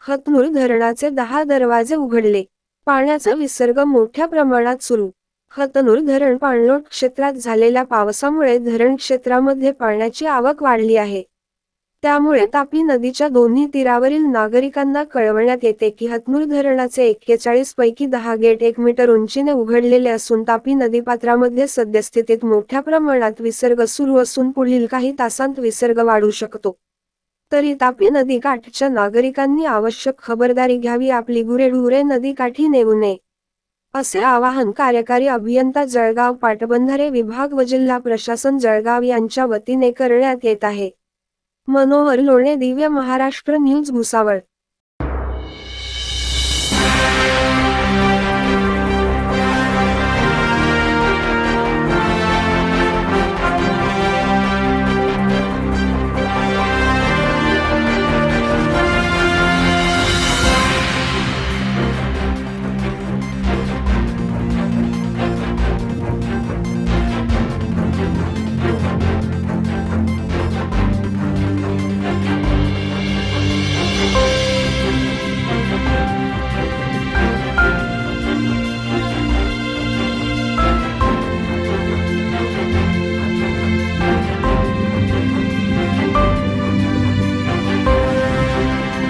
हतनूर धरणाचे दहा दरवाजे उघडले. पाण्याचा विसर्ग मोठ्या प्रमाणात सुरू. हतनूर धरण पाणलोट क्षेत्रात झालेल्या पावसामुळे धरण क्षेत्रामध्ये पाण्याची आवक वाढली आहे. त्यामुळे तापी नदीच्या दोन्ही तीरावरील नागरिकांना कळवण्यात येते की हतनूर धरणाचे एक्केचाळीस पैकी दहा गेट एक मीटर उंचीने उघडलेले असून तापी नदीपात्रामध्ये सद्यस्थितीत मोठ्या प्रमाणात विसर्ग सुरू असून पुढील काही तासांत विसर्ग वाढू शकतो. तरी तापी नदी काठच्या नागरिकांनी आवश्यक खबरदारी घ्यावी आपली गुरेढुरे नदीकाठी नेऊ नये. असे आवाहन कार्यकारी अभियंता जळगाव पाटबंधारे विभाग व जिल्हा प्रशासन जळगाव यांच्या वतीने करण्यात येत आहे. मनोहर लोणे दिव्य महाराष्ट्र न्यूज भुसावळ.